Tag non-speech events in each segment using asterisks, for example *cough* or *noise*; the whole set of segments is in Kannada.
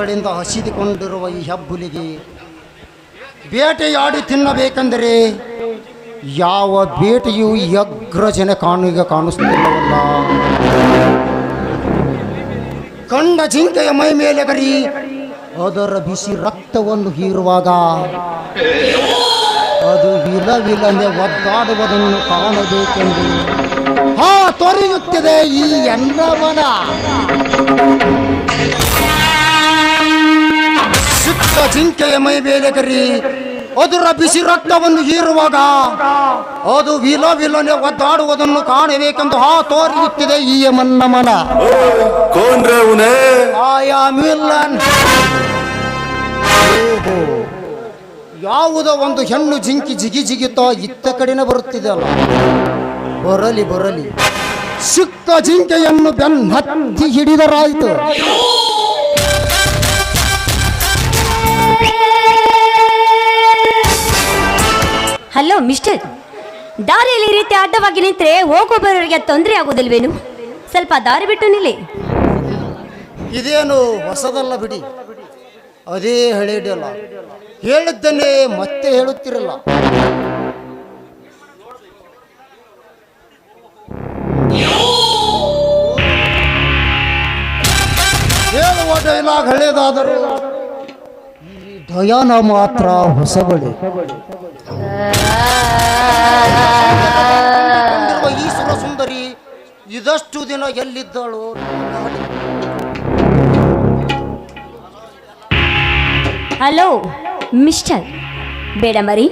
ದಿನಗಳಿಂದ ಹಸಿದುಕೊಂಡಿರುವ ಈ ಹೆಬ್ಬುಲಿಗೆ ಬೇಟೆಯಾಡಿ ತಿನ್ನಬೇಕೆಂದರೆ ಯಾವ ಬೇಟೆಯು ಅಗ್ರಜನ ಕಾಣಿಗೆ ಕಾಣಿಸ್ತಿಲ್ಲವಲ್ಲ ಕಂಡ ಜಿಂಕೆಯ ಮೈ ಮೇಲೆ ಗರಿ ಅದರ ಬಿಸಿ ರಕ್ತವನ್ನು ಹೀರುವಾಗ ಅದು ವಿಲವಿಲನೆ ಒದ್ದಾಡುವುದನ್ನು ಕಾಣಬೇಕೆಂದು ಹಾ ತೊರೆಯುತ್ತದೆ ಈ ಎಲ್ಲವನ. ಸುತ್ತ ಜಿಂಕೆಯ ಮೈ ಮೇಲೆ ಕರಿ. ಅದುರ ಬಿಸಿ ರಕ್ತವನ್ನು ಹೀರುವಾಗ ಅದು ವಿಲೋ ವಿಲೋನೆ ಒದ್ದಾಡುವುದನ್ನು ಕಾಣಬೇಕೆಂದು ಹಾ ತೋರಿಸುತ್ತಿದೆ ಈ ಮನ್ನ ಮನ. ಯಾವುದೋ ಒಂದು ಹೆಣ್ಣು ಜಿಂಕಿ ಜಿಗಿ ಜಿಗಿತೋ ಇತ್ತ ಕಡೆನೆ ಬರುತ್ತಿದೆ ಅಲ್ಲ. ಬರಲಿ ಬರಲಿ. ಸಿಕ್ತ ಜಿಂಕೆಯನ್ನು ಬೆನ್ ಹತ್ತಿ ಹಿಡಿದರಾಯಿತು. ಮಿಸ್ಟರ್ ದಾರಿಯಲ್ಲಿ ಈ ರೀತಿ ಅಡ್ಡವಾಗಿ ನಿಂತರೆ ಹೋಗೋ ಬರೋರಿಗೆ ತೊಂದರೆ ಆಗೋದಿಲ್ವೇನು ಸ್ವಲ್ಪ ದಾರಿ ಬಿಟ್ಟು ನಿಲ್ಲಿ. ಇದೇನು ಹೊಸದಲ್ಲ ಬಿಡಿ. ಅದೇ ಹೇಳಿಡಲ್ಲ ಹೇಳಿದ್ದನ್ನೇ ಮತ್ತೆ ಹೇಳುತ್ತಿರಲ್ಲ. ಹೇಳುವ ಡೈಲಾಗ್ ಹಳೇದಾದರೂ ಈ ಡಯಾನ ಮಾತ್ರ ಹೊಸಬಳಿ. ಕಂಡಿರುವ ಈ ಸುರ ಸುಂದರಿ ಇದಷ್ಟು ದಿನ ಎಲ್ಲಿದ್ದಾಳು. ಹಲೋ ಮಿಸ್ಟರ್ ಬೇಡ ಮರಿ.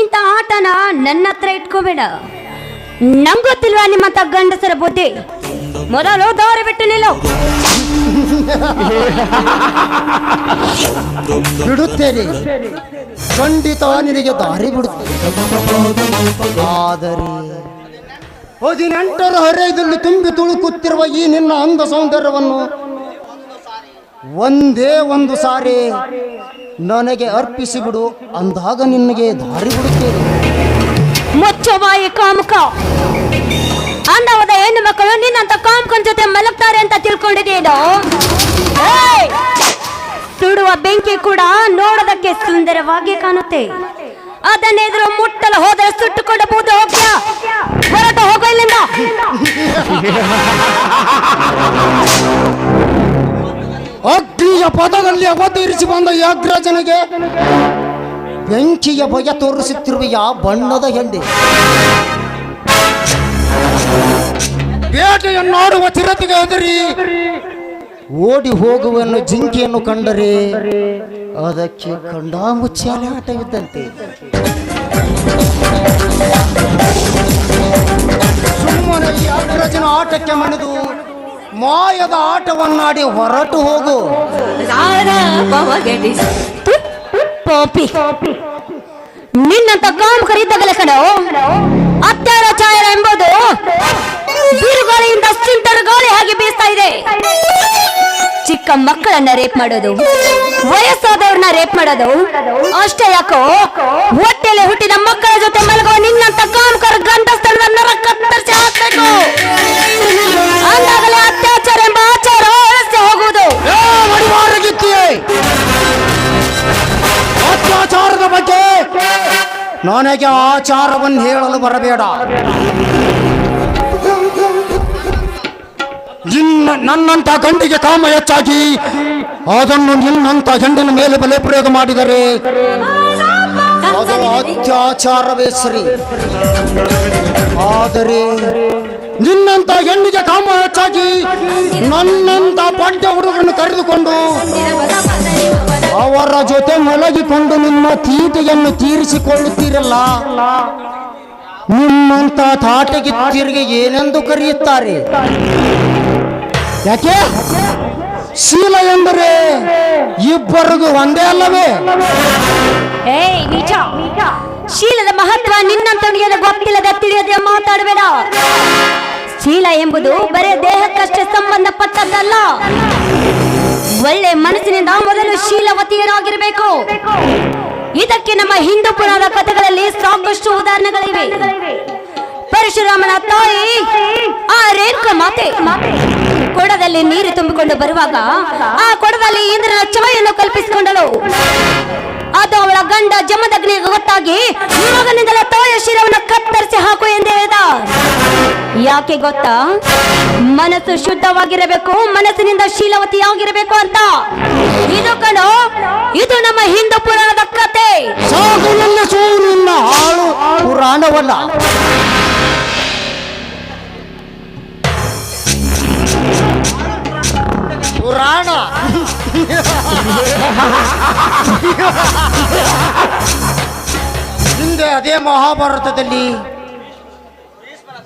ಇಂಥ ಆಟನ ನನ್ನ ಹತ್ರ ಇಟ್ಕೋಬೇಡ. ನಂಗೊತ್ತಿಲ್ವಾ ನಿಮ್ಮ ಗಂಡಸರ ಬುದ್ಧಿ? ಮೊದಲು ದಾರಿ ಬಿಟ್ಟು ನಿಲ್ಲೋ. *laughs* ಬಿಡುತ್ತೇನೆ. ಖಂಡಿತ ನಿನಗೆ ದಾರಿ ಬಿಡುತ್ತೇನೆ. ಆದರೆ ಹದಿನೆಂಟರ ಹರೆಯದಲ್ಲಿ ತುಂಬಿ ತುಳುಕುತ್ತಿರುವ ಈ ನಿನ್ನ ಅಂದ ಸೌಂದರ್ಯವನ್ನು ಒಂದೇ ಒಂದು ಸಾರಿ ನನಗೆ ಅರ್ಪಿಸಿಬಿಡು. ಅಂದಾಗ ನಿನಗೆ ದಾರಿ ಬಿಡುತ್ತೇನೆ. ಮುಚ್ಚೋ ಕಾಮಕ ಕಾಮುಕ. ಅಂದವಾದ ಹೆಣ್ಣು ಮಕ್ಕಳು ನಿನ್ನಂತ ಕಾಮ್ಕನ್ ಜೊತೆ ಮಲಗ್ತಾರೆ ಅಂತ ತಿಳ್ಕೊಂಡಿದ್ದೇನು! ಸುಡುವ ಬೆಂಕಿ ಕೂಡ ನೋಡೋದಕ್ಕೆ ಸುಂದರವಾಗಿ ಕಾಣುತ್ತೆ. ಅದನ್ನೆದುರು ಮುಟ್ಟಲು ಹೋದರೆ ಸುಟ್ಟುಕೊಂಡು ಬೂದು ಹೋಗ್ಯ ಹೊರಟು ಹೋಗೋ ಇಲ್ಲಿಂದ. ಅಗ್ನಿಯ ಪದದಲ್ಲಿ ಅವತರಿಸಿ ಬಂದ ಯಾಗ್ರಾಜನಿಗೆ ಬೆಂಕಿಯ ಭಯ ತೋರಿಸುತ್ತಿರುವ ಬಣ್ಣದ ಹೆಂಡೆ ಬೇಟೆಯನ್ನಾಡುವ ಚಿರತೆಗೆ ಹೆದರಿ. ಓಡಿ ಹೋಗುವನ್ನು ಜಿಂಕೆಯನ್ನು ಕಂಡರೆ ಅದಕ್ಕೆ ಕಂಡಾಮುಚ್ಚಾಲೆ ಆಟವಿದ್ದಂತೆ ಸುಮ್ಮನೆ ಅಗ್ರಜನ ಆಟಕ್ಕೆ ಮಣಿದು ಮಾಯದ ಆಟವನ್ನಾಡಿ ಹೊರಟು ಹೋಗು. ನಿನ್ನಂತ ಪಾಪಿ. ನಿನ್ನಂತ ಕಣ ಕಣೋ ಅತ್ಯಾಚಾರ ಎಂಬುದು ಬಿರುಗಾಳಿಯಿಂದ ಸಿಂಟರ್ ಗಾಳಿ ಹಾಗೆ ಬೀಸ್ತಾ ಇದೆ. ಚಿಕ್ಕ ಮಕ್ಕಳನ್ನ ರೇಪ್ ಮಾಡೋದು, ವಯಸ್ಸಾದವ್ರನ್ನ ರೇಪ್ ಮಾಡೋದು, ಅಷ್ಟೇ ಯಾಕೋ? ಹೊಟ್ಟೆಲೆ ಹುಟ್ಟಿದ ಮಕ್ಕಳ ಜೊತೆ ಮಲಗುವ ನಿನ್ನಂತ ಕಾಮಕರ ಗಂಡಸ್ತನವನ್ನ ಕತ್ತರಿಸಿ ಹಾಕಬೇಕು. ಅಂದಾಗಲೇ ಅತ್ಯಾಚಾರ ಎಂಬ ಆಚಾರ ಅಳಿಸಿ ಹೋಗುವುದು. ಅತ್ಯಾಚಾರದ ಬಗ್ಗೆ ನನಗೆ ಆಚಾರವನ್ನು ಹೇಳಲು ಬರಬೇಡ. ನಿನ್ನ ನನ್ನಂತ ಗಂಡಿಗೆ ಕಾಮ ಹೆಚ್ಚಾಗಿ, ಅದನ್ನು ನಿನ್ನಂತ ಗಂಡಿನ ಮೇಲೆ ಬಲೆ ಪ್ರಯೋಗ ಮಾಡಿದರೆ ಅದು ಅತ್ಯಾಚಾರವೇ ಸರಿ. ಆದರೆ ನಿನ್ನಂತ ಹೆಣ್ಣಿಗೆ ಕಾಮ ಹೆಚ್ಚಾಗಿ, ನನ್ನಂತ ಪಡ್ಡ ಹುಡುಗರನ್ನು ಕರೆದುಕೊಂಡು ಅವರ ಜೊತೆ ಮಲಗಿಕೊಂಡು ನಿಮ್ಮ ತೀಟೆಯನ್ನು ತೀರಿಸಿಕೊಳ್ಳುತ್ತೀರಲ್ಲ. ನಿಮ್ಮಂತ ತಾಟಗಿತ್ತಿರಿಗೆ ಏನೆಂದು ಕರೆಯುತ್ತಾರೆ? ಯಾಕೆ? ಶೀಲ ಎಂದರೆ ಇಬ್ಬರಿಗೂ ಒಂದೇ ಅಲ್ಲವೇ? ಶೀಲದ ಮಹತ್ವ ನಿನ್ನಂತವನಿಗೆ ಗೊತ್ತಿಲ್ಲದ ತಿಳಿಯದೆ ಮಾತಾಡಬೇಡ. ಶೀಲ ಎಂಬುದು ಬರೇ ದೇಹಕ್ಕಷ್ಟೇ ಸಂಬಂಧಪಟ್ಟದ್ದಲ್ಲ. ಒಳ್ಳೆ ಮನಸ್ಸಿನಿಂದ ಮೊದಲು ಶೀಲವತಿಯರಾಗಿರಬೇಕು. ಇದಕ್ಕೆ ನಮ್ಮ ಹಿಂದೂ ಪುರಾಣ ಕಥೆಗಳಲ್ಲಿ ಸಾಕಷ್ಟು ಉದಾಹರಣೆಗಳಿವೆ. ಪರಶುರಾಮನ ತಾಯಿ ಆ ರೇಣುಕ ಮಾತೆ. ಕೊಡದಲ್ಲಿ ನೀರು ತುಂಬಿಕೊಂಡು ಬರುವಾಗ ಆ ಕೊಡದಲ್ಲಿ ಇಂದ್ರನ ಛಾಯನ್ನು ಕಲ್ಪಿಸಿಕೊಂಡಳು. ಅದು ಅವಳ ಗಂಡ ಜಮದಗ್ನಿಗೆ ಗೊತ್ತಾಗಿ ಮಗನಿಂದಲೇ ತಾಯ ಶಿರವನ್ನು ಕತ್ತರಿಸಿ ಹಾಕು ಎಂದು ಹೇಳಿದ. ಯಾಕೆ ಗೊತ್ತಾ? ಮನಸ್ಸು ಶುದ್ಧವಾಗಿರಬೇಕು, ಮನಸ್ಸಿನಿಂದ ಶೀಲವತಿಯಾಗಿರಬೇಕು ಅಂತ. ಇದು ಕಣೋ, ಇದು ನಮ್ಮ ಹಿಂದೂ ಪುರಾಣದ ಕತೆ. ಪುರಾಣವಲ್ಲ. ಪುರಾಣ. ಹಿಂದೆ ಅದೇ ಮಹಾಭಾರತದಲ್ಲಿ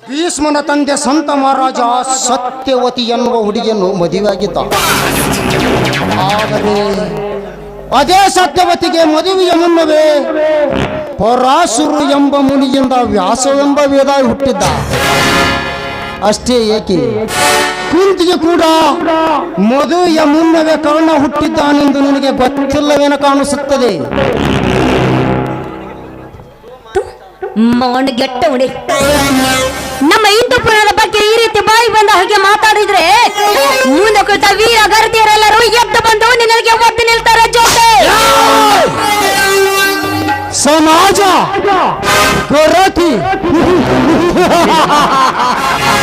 ಭೀಷ್ಮನ ತಂದೆ ಸಂತ ಮಹಾರಾಜ ಸತ್ಯವತಿ ಎನ್ನುವ ಹುಡುಗಿಯನ್ನು ಮದುವೆಯಾಗಿದ್ದ. ಆದರೆ ಅದೇ ಸತ್ಯವತಿಗೆ ಮದುವೆಯ ಮುನ್ನವೇ ಪರಾಶುರು ಎಂಬ ಮುನಿಯಿಂದ ವ್ಯಾಸವೆಂಬ ವೇದ ಹುಟ್ಟಿದ್ದ. ಅಷ್ಟೇ ಏಕೆ? ಕುಂತಿಗೆ ಕೂಡ ಮದುವೆಯ ಮುನ್ನವೇ ಕರ್ಣ ಹುಟ್ಟಿದ್ದಾನೆಂದು ನಿನಗೆ ಗೊತ್ತಿಲ್ಲವೇನ ಕಾಣಿಸುತ್ತದೆ? ಮೌನಗೆಟ್ಟವಣಿ ನಮ್ಮ ಹಿಂದೂ ಪುರಾಣದ ಬಗ್ಗೆ ಈ ರೀತಿ ಬಾಯಿ ಬಂದ ಹಾಗೆ ಮಾತಾಡಿದ್ರೆ ಮುಂದೆ ಕುಳಿತ ವೀರ ಗರ್ದಿಯರೆಲ್ಲರೂ ಎದ್ದು ಬಂದು ನಿನಗೆ ಒದ್ದು ನಿಲ್ತಾರೆ ಜೊತೆ. ಸಮಾಜ ಕೊರತಿ. *laughs*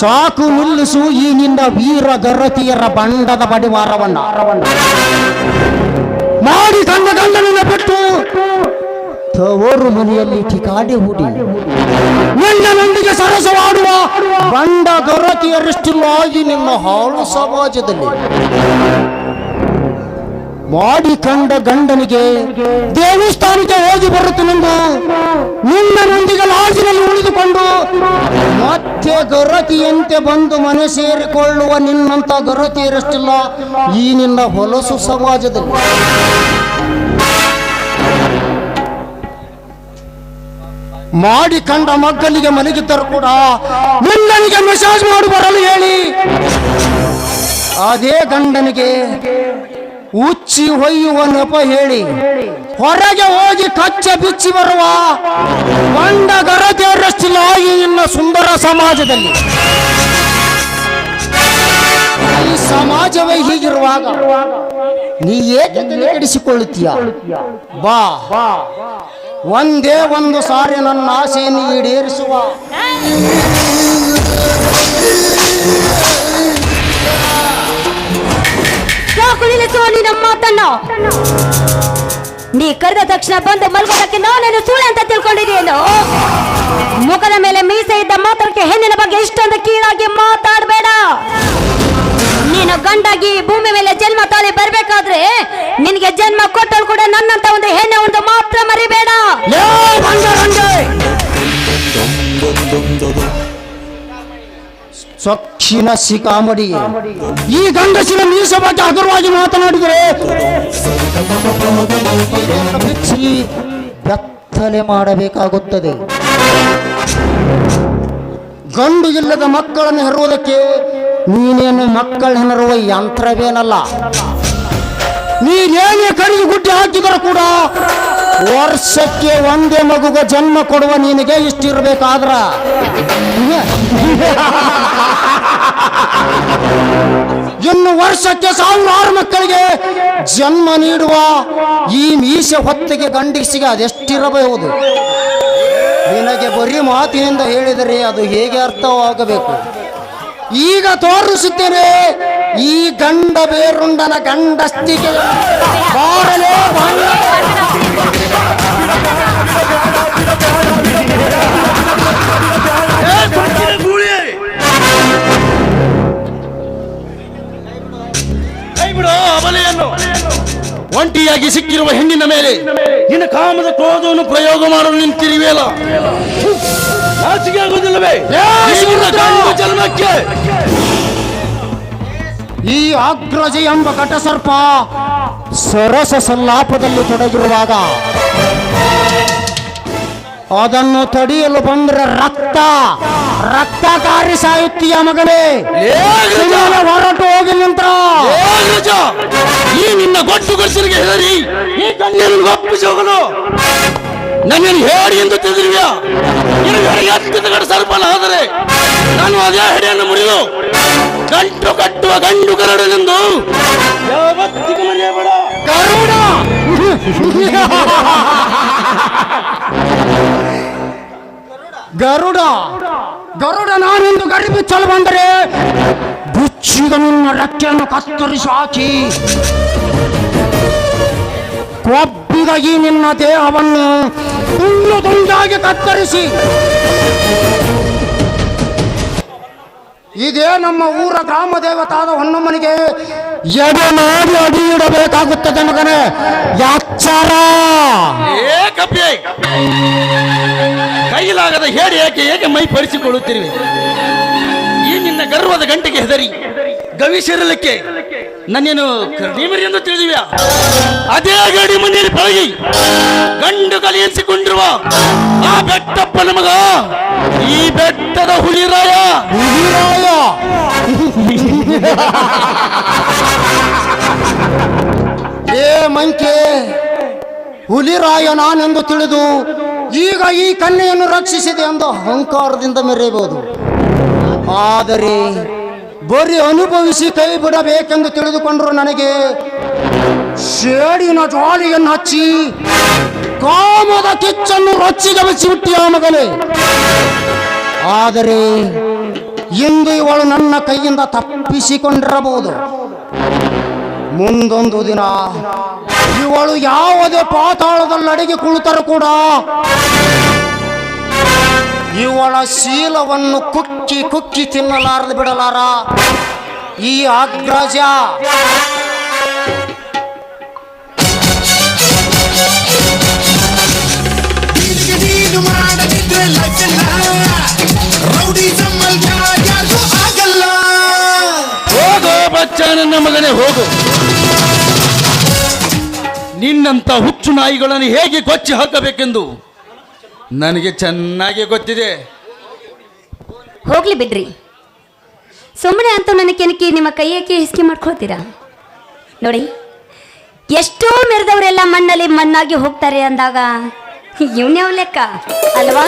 ಸಾಕು ನಿಲ್ಲಿಸು ಈ ನಿನ್ನ ವೀರ ಗರತಿಯರ ಬಂಡದ ಬಡಿವಾರವನ್ನ. ಮಾಡಿ ತಂದ ಗಂಡನನ್ನು ಬಿಟ್ಟು ತವರು ಮನೆಯಲ್ಲಿ ಠಿಕಾಡಿ ಹೂಡಿ. ನಿನ್ನೊಂದಿಗೆ ಸರಸವಾಡುವ ಬಂಡ ಗರತಿಯರಷ್ಟಿಲ್ಲ ಈ ನಿನ್ನ ಹಾಳು ಸಮಾಜದಲ್ಲಿ. ಮಾಡಿ ಕಂಡ ಗಂಡನಿಗೆ ದೇವಸ್ಥಾನಕ್ಕೆ ಹೋಗಿ ಬರುತ್ತನೆಂದು ನಿನ್ನನೊಂದಿಗೆ ಲಾಜಿನಲ್ಲಿ ಉಳಿದುಕೊಂಡು ಮತ್ತೆ ಗರತಿಯಂತೆ ಬಂದು ಮನೆ ಸೇರಿಕೊಳ್ಳುವ ನಿನ್ನಂತ ಗರತಿಯರಷ್ಟಿಲ್ಲ ಈ ನಿನ್ನ ಹೊಲಸು ಸಮಾಜದಲ್ಲಿ. ಮಾಡಿ ಕಂಡ ಮಕ್ಕಳಿಗೆ ಮಲಗಿದ್ದರು ಕೂಡ ನಿನ್ನನಿಗೆ ಮೆಸೇಜ್ ಮಾಡಿ ಬರಲು ಹೇಳಿ. ಅದೇ ಗಂಡನಿಗೆ ಉಚ್ಚಿ ಹೊಯ್ಯುವ ನಪ ಹೇಳಿ. ಹೊರಗೆ ಹೋಗಿ ಕಚ್ಚ ಬಿಚ್ಚಿ ಬರುವ ಗರತಿಯರಷ್ಟಿಲ್ಲ ಈ ನಿನ್ನ ಸುಂದರ ಸಮಾಜದಲ್ಲಿ. ಈ ಸಮಾಜವೇ ಹೀಗಿರುವಾಗ ನೀ ಏಕೆ ಕೆಡಿಸಿಕೊಳ್ಳುತ್ತೀಯ? ಬಾ. ಒಂದೇ ಒಂದು ಸಾರಿ ನನ್ನ ಆಸೆಯನ್ನು ಈಡೇರಿಸುವ. ಸಾಕು ನಿಲ್ಲಿಸುವ ನಿನ್ನ ಮಾತನ್ನ. ನೀ ಕರೆದ ತಕ್ಷಣ ಬಂದು ಮಲ್ಗೋದಕ್ಕೆ ನಾನೇನು ಸುಳ್ಳು ಅಂತ ತಿಳ್ಕೊಂಡಿದ್ದೇನು ಮುಖದ ಮೇಲೆ ಮೀಸೆ ಇದ್ದ ಮಾತ್ರಕ್ಕೆ ಹೆಣ್ಣಿನ ಬಗ್ಗೆ ಇಷ್ಟೊಂದು ಕೀಳಾಗಿ ಮಾತಾಡಬೇಡ. ನೀನು ಗಂಡಾಗಿ ಭೂಮಿ ಮೇಲೆ ಜನ್ಮ ತಾಳಿ ಬರ್ಬೇಕಾದ್ರೆ ನಿನಗೆ ಜನ್ಮ ಕೊಟ್ಟಳು ಕೂಡ ನನ್ನಂತ ಒಂದು ಹೆಣ್ಣೆ ಒಂದು ಮಾತ್ರ ಮರಿಬೇಡ. ಸೊಕ್ಕಿನ ಸಿಕಾಮಡಿ ಈ ಗಂಡಸಿನ ಮೀಸ ಬಗ್ಗೆ ಹಗುರವಾಗಿ ಮಾತನಾಡಿದರೆ ಬೆತ್ತಲೆ ಮಾಡಬೇಕಾಗುತ್ತದೆ. ಗಂಡು ಇಲ್ಲದ ಮಕ್ಕಳನ್ನು ಹೆರುವುದಕ್ಕೆ ನೀನೇನು ಮಕ್ಕಳ ಹೆರುವ ಯಂತ್ರವೇನಲ್ಲ. ನೀನೇನೇ ಕರಿಗೆ ಗುಡ್ಡೆ ಹಾಕಿದರೂ ಕೂಡ ವರ್ಷಕ್ಕೆ ಒಂದೇ ಮಗುಗೆ ಜನ್ಮ ಕೊಡುವ ನಿನಗೆ ಇಷ್ಟಿರ್ಬೇಕಾದ್ರ. ಇನ್ನು ವರ್ಷಕ್ಕೆ ಸಾವಿರಾರು ಮಕ್ಕಳಿಗೆ ಜನ್ಮ ನೀಡುವ ಈ ಮೀಸೆ ಹೊತ್ತಿಗೆ ಗಂಡಿಸಿಗೆ ಅದೆಷ್ಟಿರಬಹುದು? ನಿನಗೆ ಬರೀ ಮಾತಿನಿಂದ ಹೇಳಿದರೆ ಅದು ಹೇಗೆ ಅರ್ಥವಾಗಬೇಕು? ಈಗ ತೋರಿಸುತ್ತೇನೆ ಈ ಗಂಡ ಬೇರುಂಡನ ಗಂಡಸ್ತಿಗೆ ಬಾರಲೇ. ಬಾರ. ಕೈ ಬಿಡು ಅಬಲೆಯನ್ನು ಒಂಟಿಯಾಗಿ ಸಿಕ್ಕಿರುವ ಹೆಣ್ಣಿನ ಮೇಲೆ ನಿನ್ನ ಕಾಮದ ಕ್ರೋಧವನ್ನು ಪ್ರಯೋಗ ಮಾಡಲು ನಿಂತಿರುವೆಯಲ್ಲ? ನಾಚಿಕೆ ಆಗುವುದಿಲ್ಲವೇ? ಜನ್ಮಕ್ಕೆ. ಈ ಅಗ್ರಜ ಎಂಬ ಕಟಸರ್ಪ ಸರಸ ಸಲ್ಲಾಪದಲ್ಲಿ ತೊಡಗಿರುವಾಗ ಅದನ್ನು ತಡೆಯಲು ಬಂದ್ರೆ ರಕ್ತ. ರಕ್ತಕಾರಿ ಸಾಹಿತ್ಯ ಮಗನೇ. ಸುಮ್ಮನೆ ಹೊರಟು ಹೋಗಿ ನಿಂತ್ರ. ಈ ನಿನ್ನ ಗೊಟ್ಟು ಗೊಸರಿಗೆ ಹೆದರಿ ಈ ಕಣ್ಣೀರು ಒಪ್ಪಿಸಿ ಹೋಗಲು. ನನ್ನನ್ನು ಹೇಳಿ ಎಂದು ತಿಳಿದಿರುವ್ಯಾ? ಎತ್ತಿದ ಸರ್ಪನ ಆದರೆ ನಾನು ಅದೇ ಹೆಡೆಯನ್ನು ಮುರಿದು ಗಂಟು ಕಟ್ಟುವ ಗಂಡು ಕರಡನೆಂದು ಯಾವತ್ತಿಗೂ ಮರೆಯಬೇಡ. *laughs* ಗರುಡ ಗರುಡ! ಗರುಡ ನಾನೆಂದು ಬಿಚ್ಚಲು ಬಂದರೆ ಬುಚ್ಚಿದ ನಿನ್ನ ರೆಕ್ಕೆಯನ್ನು ಕತ್ತರಿಸಿ ಹಾಕಿ. ಕೊಬ್ಬಿದ ನಿನ್ನ ದೇಹವನ್ನು ತುಂಡು ತುಂಡಾಗಿ ಕತ್ತರಿಸಿ. ಇದೇ ನಮ್ಮ ಊರ ಗ್ರಾಮ ದೇವತಾದ ಹೊನ್ನಮ್ಮನಿಗೆ ಎಡೆ ಮಾಡಿ ಅಡಿ ಇಡಬೇಕಾಗುತ್ತದೆ ಮಗನೇ. ಯಾಚಾರ ಕೈಲಾಗದ ಹೇಳಿ ಏಕೆ ಏಕೆ ಮೈ ಪರಿಸಿಕೊಳ್ಳುತ್ತಿರುವೆ ಈ ನಿನ್ನ ಗರ್ವದ ಗಂಟೆಗೆ ಹೆದರಿ. ಗವಿಸಿರಲಿಕ್ಕೆ ನನ್ನೇನು ಕರ್ಣೀಮರಿ ಎಂದು ತಿಳಿದಿವ್ಯಾ? ಅದೇ ಗಡಿ ಮನೆಯಲ್ಲಿ ಪಳಗಿ, ಗಂಡು ಕಲಿಯಿಸಿಕೊಂಡಿರುವ ಆ ಬೆಟ್ಟಪ್ಪ ನಮಗ ಈ ಬೆಟ್ಟದ ಹುಲಿರಾಯ ಹುಲಿರಾಯ. ಏ ಮಂಕೆ, ಹುಲಿರಾಯ ನಾನೆಂದು ತಿಳಿದು ಈಗ ಈ ಕನ್ಯೆಯನ್ನು ರಕ್ಷಿಸಿದೆ ಎಂದು ಅಹಂಕಾರದಿಂದ ಮೆರೆಯಬಹುದು. ಆದರೆ ಬರೀ ಅನುಭವಿಸಿ ಕೈ ಬಿಡಬೇಕೆಂದು ತಿಳಿದುಕೊಂಡರು ನನಗೆ ಶೇಡಿನ ಜಾಲಿಯನ್ನು ಹಚ್ಚಿ ಕಾಮದ ಕಿಚ್ಚನ್ನು ರೊಚ್ಚಿಗೆ ಬಿಟ್ಟಿಯ ಮಗನೇ. ಆದರೆ ಇಂದು ಇವಳು ನನ್ನ ಕೈಯಿಂದ ತಪ್ಪಿಸಿಕೊಂಡಿರಬಹುದು. ಮುಂದೊಂದು ದಿನ ಇವಳು ಯಾವುದೇ ಪಾತಾಳದಲ್ಲಿ ಅಡಿಗೆ ಕುಳಿತರೂ ಕೂಡ ಇವಳ ಶೀಲವನ್ನು ಕುಕ್ಕಿ ಕುಕ್ಕಿ ತಿನ್ನಲಾರದು ಬಿಡಲಾರ. ಈ ಅಗ್ರಜ ರೌಡಿ ಬಚ್ಚ ನನ್ನ ಮಗನೇ ಹೋಗು. ನಿನ್ನಂತ ಹುಚ್ಚು ನಾಯಿಗಳನ್ನು ಹೇಗೆ ಕೊಚ್ಚಿ ಹಾಕಬೇಕೆಂದು? ನನಗೆ ಚೆನ್ನಾಗಿ ಗೊತ್ತಿದೆ. ಹೋಗ್ಲಿ ಬಿಡ್ರಿ. ಸುಮ್ಮನೆ ಅಂತ ನನ್ನ ಕೆನಕಿ ನಿಮ್ಮ ಕೈಯಕ್ಕೆ ಹಿಸ್ಕಿ ಮಾಡ್ಕೊಳ್ತೀರಾ? ನೋಡಿ ಎಷ್ಟೋ ಮೆರೆದವರೆಲ್ಲ ಮಣ್ಣಲ್ಲಿ ಮಣ್ಣಾಗಿ ಹೋಗ್ತಾರೆ ಅಂದಾಗ ಇವ್ನ್ಯಾವ ಲೆಕ್ಕ ಅಲ್ವಾ?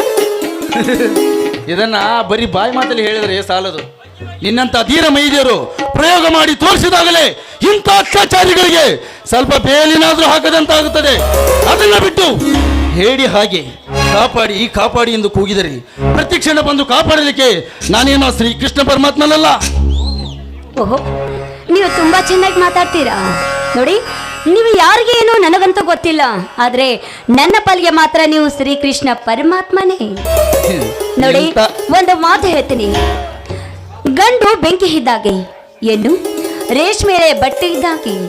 *laughs* ಇದನ್ನ ಬರೀ ಬಾಯಿ ಮಾತಲ್ಲಿ ಹೇಳಿದ್ರೆ ಸಾಲದು. ನಿನ್ನಂತ ಧೀರ ಮೈದಿಯರು ಪ್ರಯೋಗ ಮಾಡಿ ತೋರಿಸಿದಾಗಲೇ ಇಂಥ ಅತ್ಯಾಚಾರಿಗಳಿಗೆ ಸ್ವಲ್ಪ ಬೇಲಿನಾದ್ರೂ ಹಾಕದಂತಾಗುತ್ತದೆ. ಅದನ್ನ ಬಿಟ್ಟು ಹೇಳಿ ಹಾಗೆ ಕಾಪಾಡಿ ಈ ಕಾಪಾಡಿ ಎಂದು ಕೂಗಿದರೆ ಪ್ರತಿ ಕ್ಷಣ ಬಂದು ಕಾಪಾಡಲಿಕ್ಕೆ ನಾನೇನೋ ಶ್ರೀ ಕೃಷ್ಣ ಪರಮಾತ್ಮನಲ್ಲ. ಓಹೋ ನೀವು ತುಂಬಾ ಚೆನ್ನಾಗಿ ಮಾತಾಡ್ತೀರಾ? ನೋಡಿ ನೀವು ಯಾರಿಗೆ ಏನೋ ನನಗಂತೂ ಗೊತ್ತಿಲ್ಲ ಆದ್ರೆ ನನ್ನ ಪಾಲಿಗೆ ಮಾತ್ರ ನೀವು ಶ್ರೀಕೃಷ್ಣ ಪರಮಾತ್ಮನೇ. ನೋಡಿ ಒಂದು ಮಾತು ಹೇಳ್ತೀನಿ. ಗಂಡು ಬೆಂಕಿ ಇದ್ದಾಗೆ. ಎನ್ನು? ರೇಷ್ಮೆ ಬಟ್ಟೆ ಇದ್ದಾಗೆ.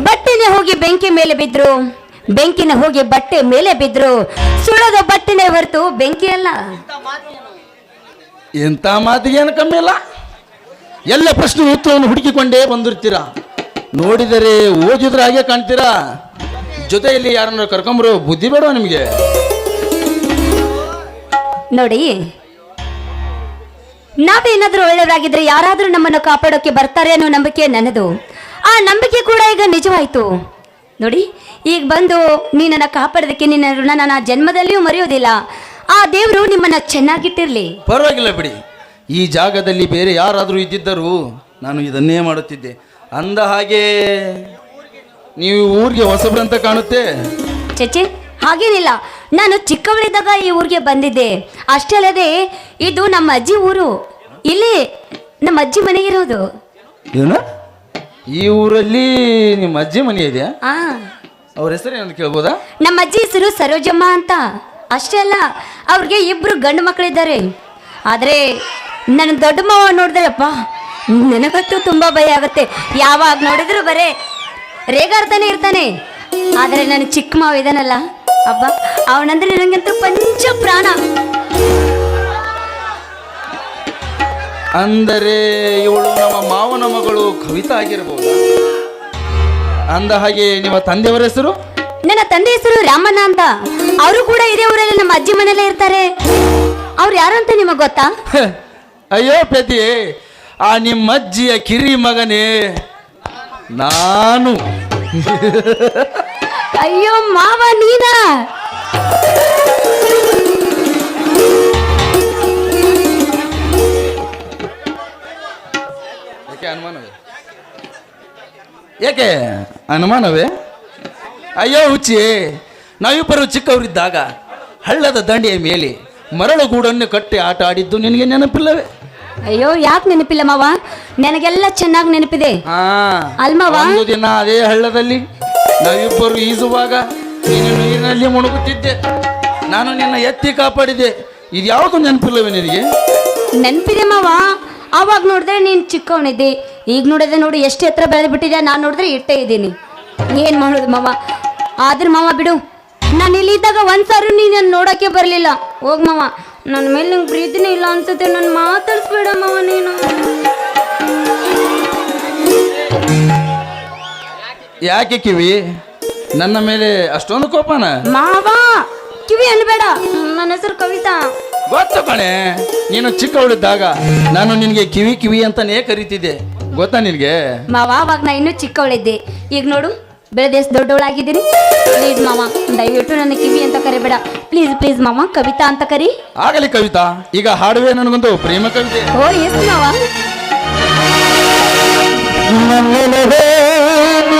ಬಟ್ಟೆನೆ ಹೋಗಿ ಬೆಂಕಿ ಮೇಲೆ ಬಿದ್ರು. ಬೆಂಕಿನ ಹೋಗಿ ಬಟ್ಟೆ ಮೇಲೆ ಬಿದ್ರು. ಸುಳದ ಬಟ್ಟೆನೆ ಹೊರತು ಬೆಂಕಿ ಅಲ್ಲ. ಎಂಥ ಮಾತಿಗೆ ಏನು ಕಮ್ಮಿ ಇಲ್ಲ? ಎಲ್ಲ ಪ್ರಶ್ನೆ ಉತ್ತರವನ್ನು ಹುಡುಕಿಕೊಂಡೇ ಬಂದಿರ್ತೀರಾ? ನೋಡಿದರೆ ಓದಿದ್ರೆ ಹಾಗೆ ಕಾಣ್ತೀರಾ? ಜೊತೆಯಲ್ಲಿ ಯಾರನ್ನ ಕರ್ಕೊಂಬರೋ ಬುದ್ಧಿ ಬೇಡ ನಿಮಗೆ? ನೋಡಿ ನಾವೇನಾದ್ರೂ ಒಳ್ಳೆಯವರಾಗಿದ್ರೆ ಯಾರಾದ್ರೂ ನಮ್ಮನ್ನು ಕಾಪಾಡೋಕೆ ಬರ್ತಾರೆ ಅನ್ನೋ ನಂಬಿಕೆ ನನ್ನದು. ಆ ನಂಬಿಕೆ ಕೂಡ ಈಗ ನಿಜವಾಯ್ತು. ನೋಡಿ ಈಗ ಬಂದು ನೀನನ್ನ ಕಾಪಾಡೋದಕ್ಕೆ ನಿನ್ನ ಋಣ ನನ್ನ ಜನ್ಮದಲ್ಲಿಯೂ ಮರೆಯೋದಿಲ್ಲ. ಆ ದೇವರು ನಿಮ್ಮನ್ನ ಚೆನ್ನಾಗಿಟ್ಟಿರ್ಲಿ. ಪರವಾಗಿಲ್ಲ ಬಿಡಿ. ಈ ಜಾಗದಲ್ಲಿ ಬೇರೆ ಯಾರಾದರೂ ಇದ್ದಿದ್ದರು ನಾನು ಇದನ್ನೇ ಮಾಡುತ್ತಿದ್ದೆ. ಅಂದ ಹಾಗೆ ನೀವು ಊರಿಗೆ ಹೊಸಬ್ರಂತ ಕಾಣುತ್ತೆ? ಚಚೆ ಹಾಗೇನಿಲ್ಲ. ನಾನು ಚಿಕ್ಕವಳಿದ್ದಾಗ ಈ ಊರಿಗೆ ಬಂದಿದ್ದೆ. ಅಷ್ಟೇ ಅಲ್ಲದೆ ಇದು ನಮ್ಮ ಅಜ್ಜಿ ಊರು. ಇಲ್ಲಿ ನಮ್ಮ ಅಜ್ಜಿ ಮನೆ ಇರೋದು. ಈ ಊರಲ್ಲಿ ನಿಮ್ಮ ಅಜ್ಜಿ ಮನೆ ಇದೆಯಾ? ಆ. ಅವ್ರ ಹೆಸರು ಏನು ಕೇಳ್ಬೋದಾ? ನಮ್ಮ ಅಜ್ಜಿ ಹೆಸರು ಸರೋಜಮ್ಮ ಅಂತ. ಅಷ್ಟೇ ಅಲ್ಲ ಅವ್ರಿಗೆ ಇಬ್ರು ಗಂಡು ಮಕ್ಕಳಿದ್ದಾರೆ. ಆದರೆ ನನ್ನ ದೊಡ್ಡ ಮಾವ ನೋಡಿದ್ರಪ್ಪ ನನಗಂತೂ ತುಂಬಾ ಭಯ ಆಗುತ್ತೆ. ಯಾವಾಗ ನೋಡಿದ್ರು ಬರೇ ರೇಗಾಡ್ತಾನೆ ಇರ್ತಾನೆ. ಆದರೆ ನನ್ನ ಚಿಕ್ಕ ಮಾವ ಇದಾನಲ್ಲ. ಅಬ್ಬ ಅವನಂದ್ರೆ ನನಗಂತೂ ಪಂಚ ಪ್ರಾಣ. ಅಂದರೆ ಇವಳು ನಮ್ಮ ಮಾವನ ಮಗಳು ಕವಿತಾ ಆಗಿರಬಹುದು ಅಂದ ಹಾಗೆ ನಿಮ್ಮ ತಂದೆಯವರ ಹೆಸರು? ನನ್ನ ತಂದೆ ಹೆಸರು ರಾಮಣ್ಣ ಅಂತ. ಅವರು ಕೂಡ ಇದೇ ಊರಲ್ಲಿ ನಮ್ಮ ಅಜ್ಜಿ ಮನೆಯಲ್ಲೇ ಇರ್ತಾರೆ. ಅವ್ರು ಯಾರು ಅಂತ ನಿಮಗೆ ಗೊತ್ತಾ? ಅಯ್ಯೋ ಪ್ರತಿ ಆ ನಿಮ್ಮ ಅಜ್ಜಿಯ ಕಿರಿ ಮಗನೇ ನಾನು. *laughs* ಅಯ್ಯೋ ಮಾವ ನೀನಾ? ಏಕೆ ಅನುಮಾನವೇ? ಅಯ್ಯೋ ಹುಚ್ಚಿ ನಾವಿಬ್ಬರು ಚಿಕ್ಕವರಿದ್ದಾಗ ಹಳ್ಳದ ದಂಡೆಯ ಮೇಲೆ ಮರಳು ಗೂಡನ್ನು ಕಟ್ಟಿ ಆಟ ಆಡಿದ್ದು ನಿನಗೆ ನೆನಪಿಲ್ಲವೇ? ಅಯ್ಯೋ ಯಾಕೆ ನೆನಪಿಲ್ಲ ಮಾವ? ನನಗೆಲ್ಲ ಚೆನ್ನಾಗಿ ನೆನಪಿದೆ. ಹಾ ಅಲ್ಮಾವ ಒಂದು ದಿನ ಅದೇ ಹಳ್ಳದಲ್ಲಿ ನಾವಿಬ್ಬರು ಈಜುವಾಗ ನೀನು ನೀರಿನಲ್ಲಿ ಮುಣುಗುತ್ತಿದ್ದೆ. ನಾನು ನಿನ್ನ ಎತ್ತಿ ಕಾಪಾಡಿದೆ. ಇದು ಯಾವುದು ನೆನಪಿಲ್ಲವೇ ನಿನಗೆ? ನೆನಪಿದೆ ಮಾವ. ಅವಾಗ ನೋಡಿದ್ರೆ ನೀನು ಚಿಕ್ಕವನಿದ್ದೆ. ಈಗ ನೋಡಿದ್ರೆ ನೋಡಿ ಎಷ್ಟು ಎತ್ತರ ಬೆಳೆದು ಬಿಟ್ಟಿದೆ ನಾನು ನೋಡಿದ್ರೆ ಇಟ್ಟೇ ಇದ್ದೀನಿ. ಏನು ಮಾಡೋದು ಮಾವ? ಆದ್ರೆ ಮಾವ ಬಿಡು. ನಾನು ಇಲ್ಲಿ ಇಲ್ಲಿದ್ದಾಗ ಸಾರು ನೀನು ನೋಡೋಕ್ಕೆ ಬರಲಿಲ್ಲ. ಹೋಗ್ ಮಾವ. ನನ್ನ ಮೇಲೆ ನಂಗೆ ಪ್ರೀತಿನೇ ಇಲ್ಲ ಅನ್ಸುತ್ತೆ. ನಾನು ಮಾತಾಡಿಸ್ಬೇಡ ಮಾವ ನೀನು. ಯಾಕೆ ಕಿವಿ? ನನ್ನ ಮೇಲೆ ಅಷ್ಟೊಂದು ಕೋಪನ? ಮಾವಾ ಕಿವಿ ಅನ್ಬೇಡ ನನ್ನ ಹೆಸರು ಕವಿತಾ. ಗೊತ್ತು ಕಣೆ ನೀನು ಚಿಕ್ಕವಳಿದ್ದಾಗ ನಾನು ನಿನಗೆ ಕಿವಿ ಕಿವಿ ಅಂತಾನೇ ಕರಿತಿದ್ದೆ. ಗೊತ್ತಾ ನಿನಗೆ? ಮಾವ ಅವಾಗ ನಾ ಇನ್ನೂ ಚಿಕ್ಕವಳಿದ್ದೆ. ಈಗ ನೋಡು ಬೆಳೆದ ದೊಡ್ಡವಳಾಗಿದ್ದೀನಿ ಪ್ಲೀಸ್ ಮಾವ ದಯವಿಟ್ಟು ನನ್ನ ಕಿವಿ ಅಂತ ಕರಿಬೇಡ. ಪ್ಲೀಸ್ ಪ್ಲೀಸ್ ಮಾವ ಕವಿತಾ ಅಂತ ಕರಿ. ಆಗಲಿ ಕವಿತಾ ಈಗ ಹಾಡುವೆ ನನಗೊಂದು ಪ್ರೇಮ ಕವಿತೆ. ಓ ಎಸ್ ಮಾವ.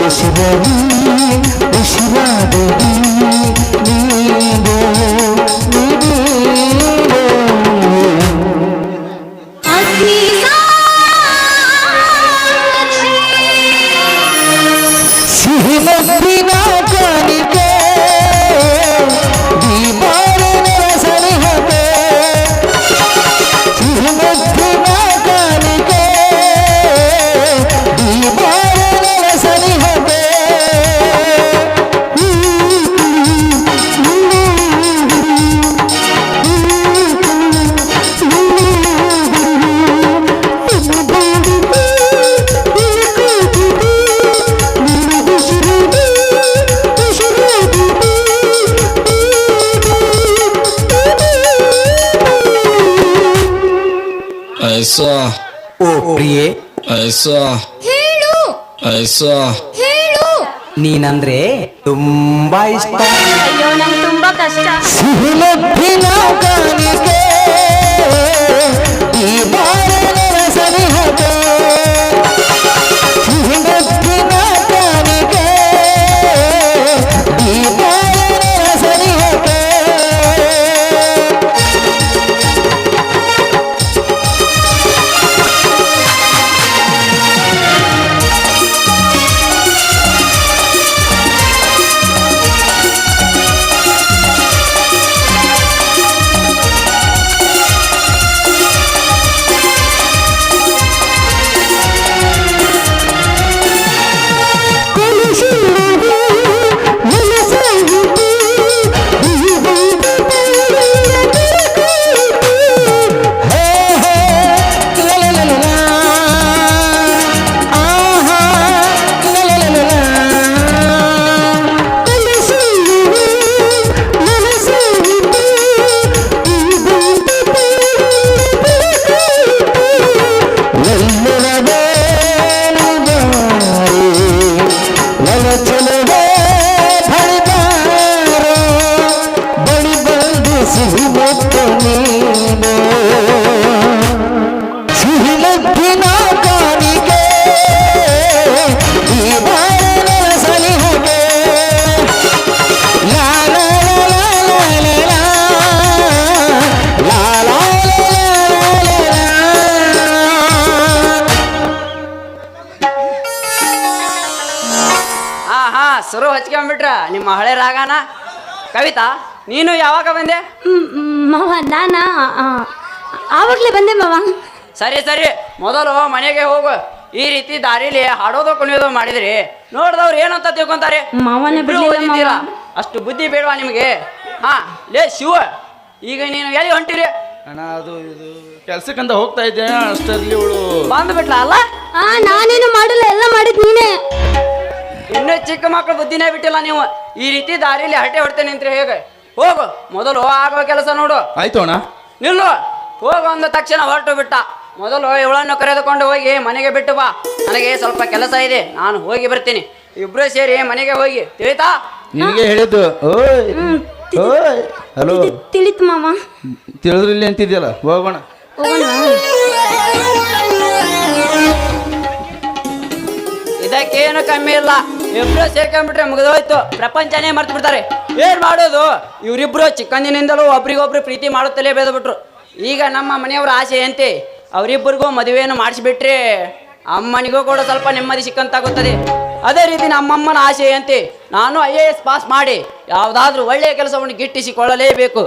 দেশি দেবী দেশি দেবী ಐಸ ಓ ಪ್ರಿಯೆ ಐಸ ಹೇಳು. ಐಸ ಹೇಳು. ನೀನಂದ್ರೆ ತುಂಬಾ ಇಷ್ಟ. ಅಯ್ಯೋ ನಂಗೆ ತುಂಬಾ ಕಷ್ಟ. ಶುರು ಹಚ್ಕೊಂಬಿಟ್ರ ನಿಮ್ಮ ಹಳೆ ರಾಗಾನ? ಕವಿತಾ ನೀನು ಯಾವಾಗ ಬಂದೆ? ಮಾವ ನಾನ? ಆವಾಗ್ಲೇ ಬಂದೆ ಮಾವ. ಸರಿ ಸರಿ. ಮೊದಲು ಮನೆಗೆ ಹೋಗು. ಈ ರೀತಿ ದಾರಿಲಿ ಹಾಡೋದು ಕುಣಿಯೋದು ಮಾಡಿದ್ರಿ. ನೋಡಿದವ್ರು ಏನಂತ ತಿಳ್ಕೊಂತಾರೆ? ಮಾವನೇ ಓದಿದ್ದೀರಾ. ಅಷ್ಟು ಬುದ್ಧಿ ಬೇಡವಾ ನಿಮಗೆ? ಹಾ ಲೇ ಶಿವ. ಈಗ ನೀನು ಎಲ್ಲಿ ಹೊಂಟಿರಿ? ಅಣ್ಣ ಅದು ಇದು ಕೆಲ್ಸಕ್ಕಂತ ಹೋಗ್ತಾ ಇದ್ದೆ ಅಷ್ಟರಲ್ಲಿ ಇವಳು ಬಂದ್ಬಿಟ್ಲ ಅಲ್ಲ? ಆ ನಾನೇನು ಮಾಡಲ್ಲ ಎಲ್ಲ ಮಾಡಿದ್ ನೀನೇ. ಇನ್ನೂ ಚಿಕ್ಕ ಮಕ್ಕಳು ಬುದ್ಧಿನೇ ಬಿಟ್ಟಿಲ್ಲ ನೀವು. ಈ ರೀತಿ ದಾರಿಲಿ ಹರಟೆ ಹೊಡ್ತೇನೆ ನಿಂತ್ರಿ ಹೇಗೆ? ಹೋಗು. ಮೊದಲು ಆಗೋ ಕೆಲಸ ನೋಡು. ಆಯ್ತು ಅಣ್ಣ. ನಿಲ್ಲು. ಹೋಗು ಅಂದ ತಕ್ಷಣ ಹೊರಟು ಬಿಟ್ಟ. ಮೊದಲು ಇವಳನ್ನು ಕರೆದುಕೊಂಡು ಹೋಗಿ ಮನೆಗೆ ಬಿಟ್ಟು ಬಾ. ನನಗೆ ಸ್ವಲ್ಪ ಕೆಲಸ ಇದೆ. ನಾನು ಹೋಗಿ ಬರ್ತೀನಿ. ಇಬ್ರು ಸೇರಿ ಮನೆಗೆ ಹೋಗಿ. ತಿಳಿತಾ? ನಿನಗೆ ಹೇಳಿದ್ದು ಓಯ್ ಓಯ್ ಹಲೋ. ತಿಳಿತು ಮಾಮ. ತಿಳಿದ್ರಿಲ್ಲ ಅಂತಿದ್ಯಲ್ಲ? ಹೋಗೋಣ. ಹೋಗೋಣ. ಇದಕ್ಕೇನು ಕಮ್ಮಿ ಇಲ್ಲ. ಇಬ್ರು ಸೇರ್ಕೊಂಡ್ಬಿಟ್ರೆ ಮುಗಿದೋಯ್ತು. ಪ್ರಪಂಚನೇ ಮರ್ತು ಬಿಡ್ತಾರೆ ಏನ್ ಮಾಡೋದು? ಇವರಿಬ್ರು ಚಿಕ್ಕಂದಿನಿಂದಲೂ ಒಬ್ರಿಗೊಬ್ರು ಪ್ರೀತಿ ಮಾಡುತ್ತಲೇ ಬೇದ್ಬಿಟ್ರು ಈಗ ನಮ್ಮ ಮನೆಯವರ ಆಸೆ ಅಂತೆ ಅವರಿಬ್ಬರಿಗೂ ಮದುವೆಯನ್ನು ಮಾಡಿಸಿಬಿಟ್ರೆ ಅಮ್ಮನಿಗೂ ಕೂಡ ಸ್ವಲ್ಪ ನೆಮ್ಮದಿ ಸಿಕ್ಕಂತಾಗುತ್ತದೆ. ಅದೇ ರೀತಿ ನಮ್ಮಮ್ಮನ ಆಸೆ ಆಸೆಯಂತೆ ನಾನು ಐ ಎ ಎಸ್ ಪಾಸ್ ಮಾಡಿ ಯಾವುದಾದ್ರೂ ಒಳ್ಳೆಯ ಕೆಲಸವನ್ನು ಗಿಟ್ಟಿಸಿಕೊಳ್ಳಲೇಬೇಕು.